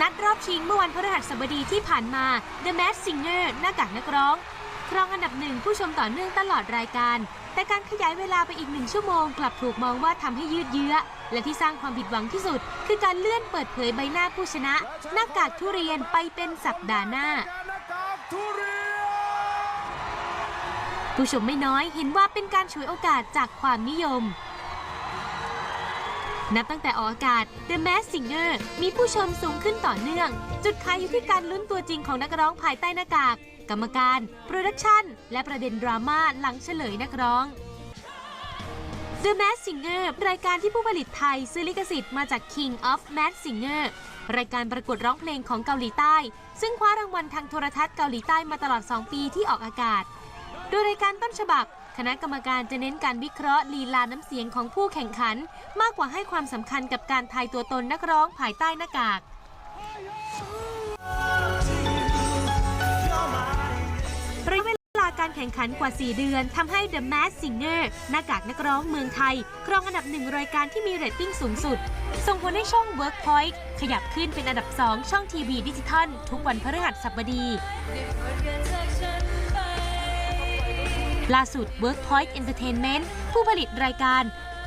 นัดรอบชิงเมื่อวันพฤหัสบดีที่ผ่านมา The Mask Singer หน้ากากนักร้อง ครองอันดับหนึ่งผู้ชมต่อเนื่องตลอดรายการ แต่การขยายเวลาไปอีกหนึ่งชั่วโมง กลับถูกมองว่าทำให้ยืดเยื้อ และที่สร้างความผิดหวังที่สุด คือการเลื่อนเปิดเผยใบหน้าผู้ชนะ หน้ากากทุเรียนไปเป็นสัปดาห์หน้าผู้ชมไม่น้อยเห็นว่าเป็นการฉวยโอกาสจากความนิยม นับตั้งแต่ออกอากาศ The Mask Singer มีผู้ชมสูงขึ้นต่อเนื่อง จุดขายอยู่ที่การลุ้นตัวจริงของนักร้องภายใต้หน้ากาก กรรมการ โปรดักชันและประเด็นดราม่าหลังเฉลยนักร้อง The Mask Singer รายการที่ผู้ผลิตไทยซื้อลิขสิทธิ์มาจาก King of Mask Singer รายการประกวดร้องเพลงของเกาหลีใต้ ซึ่งคว้ารางวัลทางโทรทัศน์เกาหลีใต้มาตลอด 2 ปีที่ออกอากาศ โดยรายการต้นฉบับ คณะกรรมการจะเน้นการวิเคราะห์ลีลาน้ำเสียงของผู้แข่งขัน มากกว่าให้ความสำคัญกับการทายตัวตนนักร้องภายใต้หน้ากาก ระยะเวลาการแข่งขันกว่า 4 เดือนทำให้ The Mask Singer หน้ากากนักร้องเมืองไทย ครองอันดับหนึ่งรายการที่มีเรตติ้งสูงสุด ส่งผลให้ช่อง Workpoint ขยับขึ้นเป็นอันดับ 2 ช่องทีวีดิจิทัลทุกวันพฤหัสบดี ล่าสุด Workpoint Entertainment ผู้ผลิตรายการ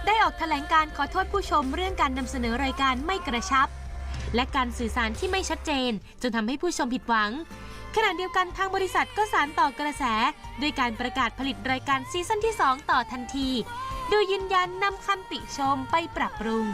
ได้ออกแถลงการขอโทษผู้ชมเรื่องการนำเสนอรายการไม่กระชับ และการสื่อสารที่ไม่ชัดเจน จนทำให้ผู้ชมผิดหวัง ขณะเดียวกันทางบริษัทก็สารต่อกระแสด้วยการประกาศผลิตรายการซีซั่นที่ 2 ต่อทันที โดยยืนยันนำคำติชมไปปรับปรุง